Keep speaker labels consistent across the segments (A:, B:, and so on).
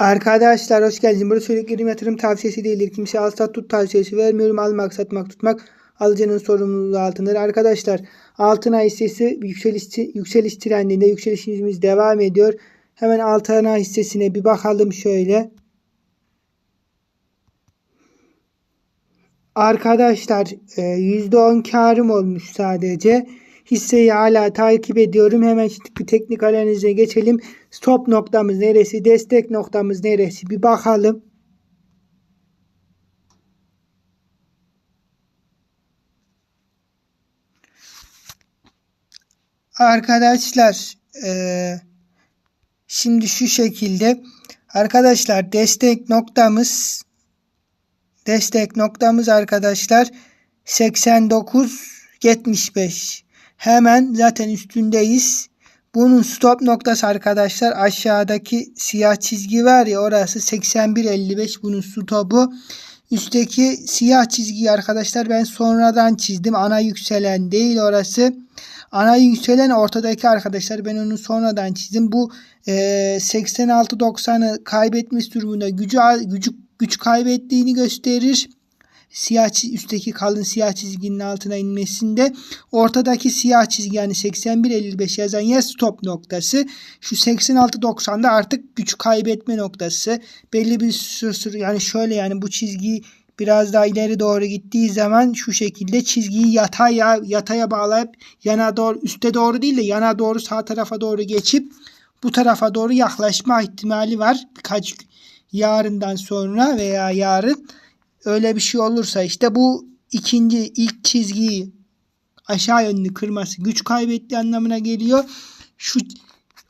A: Arkadaşlar hoş geldiniz. Burada söylediklerim yatırım tavsiyesi değildir. Kimseye al sat tut tavsiyesi vermiyorum. Almak satmak tutmak alıcının sorumluluğu altındır. Arkadaşlar altın hissesi yükseliş, yükseliş trendinde yükselişimiz devam ediyor. Hemen altın hissesine bir bakalım şöyle. Arkadaşlar %10 karım olmuş sadece. Hisseyi hala takip ediyorum. Hemen bir teknik analize geçelim. Stop noktamız neresi? Destek noktamız neresi? Bir bakalım. Arkadaşlar eee, şimdi şu şekilde arkadaşlar destek noktamız destek noktamız arkadaşlar 89 75 hemen zaten üstündeyiz. Bunun stop noktası arkadaşlar aşağıdaki siyah çizgi var ya orası 81.55 bunun stopu. Üstteki siyah çizgiyi arkadaşlar ben sonradan çizdim. Ana yükselen değil orası. Ana yükselen ortadaki arkadaşlar ben onu sonradan çizdim. Bu e, 86-90'ı kaybetmiş durumunda gücü, gücü güç kaybettiğini gösterir siyah üstteki kalın siyah çizginin altına inmesinde ortadaki siyah çizgi yani 81.55 yazan yer stop noktası. Şu 86.90'da artık güç kaybetme noktası. Belli bir süre yani şöyle yani bu çizgi biraz daha ileri doğru gittiği zaman şu şekilde çizgiyi yataya yataya bağlayıp yana doğru üste doğru değil de yana doğru sağ tarafa doğru geçip bu tarafa doğru yaklaşma ihtimali var. Birkaç yarından sonra veya yarın öyle bir şey olursa işte bu ikinci ilk çizgiyi aşağı yönlü kırması güç kaybetti anlamına geliyor. Şu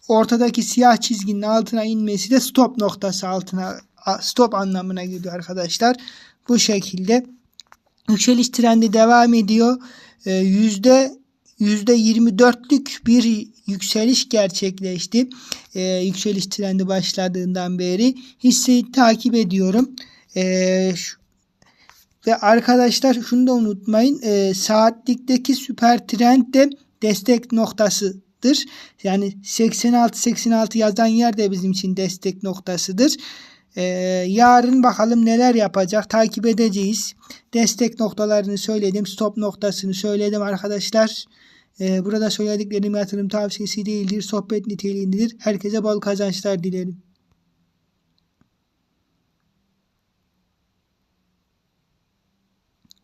A: ortadaki siyah çizginin altına inmesi de stop noktası altına stop anlamına geliyor arkadaşlar. Bu şekilde yükseliş trendi devam ediyor. Ee, yüzde yüzde 24'lük bir yükseliş gerçekleşti. Ee, yükseliş trendi başladığından beri hisseyi takip ediyorum. Ee, şu, ve arkadaşlar şunu da unutmayın. E, saatlikteki süper trend de destek noktasıdır. Yani 86-86 yazan yer de bizim için destek noktasıdır. Ee, yarın bakalım neler yapacak takip edeceğiz. Destek noktalarını söyledim. Stop noktasını söyledim arkadaşlar. Ee, burada söylediklerim yatırım tavsiyesi değildir. Sohbet niteliğindedir. Herkese bol kazançlar dilerim.